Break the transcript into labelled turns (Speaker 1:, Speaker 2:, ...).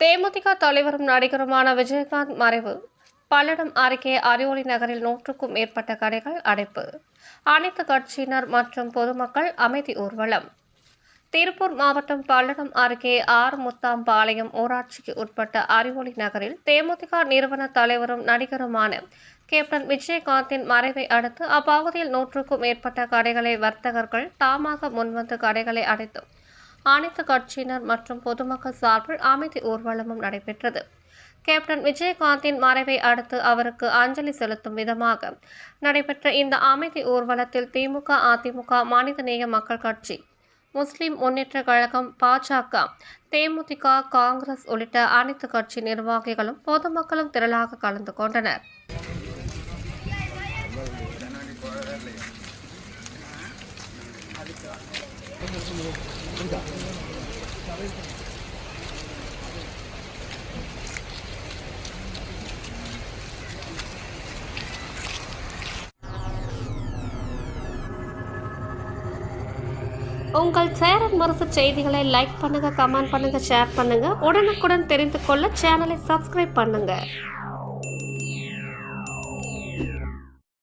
Speaker 1: தேமுதிக தலைவரும் நடிகருமான விஜயகாந்த் மறைவு. பல்லடம் அருகே அரியோலி நகரில் நூற்றுக்கும் மேற்பட்ட கடைகள் அடைப்பு. அனைத்து கட்சியினர் மற்றும் பொதுமக்கள் அமைதி ஊர்வலம். திருப்பூர் மாவட்டம் பல்லடம் அருகே ஆர் முத்தாம்பாளையம் ஊராட்சிக்கு உட்பட்ட அறிவொளி நகரில் தேமுதிக நிறுவன தலைவரும் நடிகருமான கேப்டன் விஜயகாந்தின் மறைவை அடுத்து அப்பகுதியில் நூற்றுக்கும் மேற்பட்ட கடைகளை வர்த்தகர்கள் தாமாக முன்வந்து கடைகளை அடைத்தும். அனைத்து கட்சியினர் மற்றும் பொதுமக்கள் சார்பில் அமைதி ஊர்வலமும் நடைபெற்றது. கேப்டன் விஜயகாந்தின் மறைவை அடுத்து அவருக்கு அஞ்சலி செலுத்தும் விதமாக நடைபெற்ற இந்த அமைதி ஊர்வலத்தில் திமுக அதிமுக மனிதநேய மக்கள் கட்சி முஸ்லிம் முன்னேற்ற கழகம் பாஜக தேமுதிக காங்கிரஸ் உள்ளிட்ட அனைத்து கட்சி நிர்வாகிகளும் பொதுமக்களும் திரளாக கலந்து கொண்டனர். உங்கள் சேரன் முரசு செய்திகளை லைக் பண்ணுங்கள் கமெண்ட் பண்ணுங்கள் ஷேர் பண்ணுங்கள் உடனுக்குடன் தெரிந்து கொள்ள சேனலை சப்ஸ்கிரைப் பண்ணுங்கள்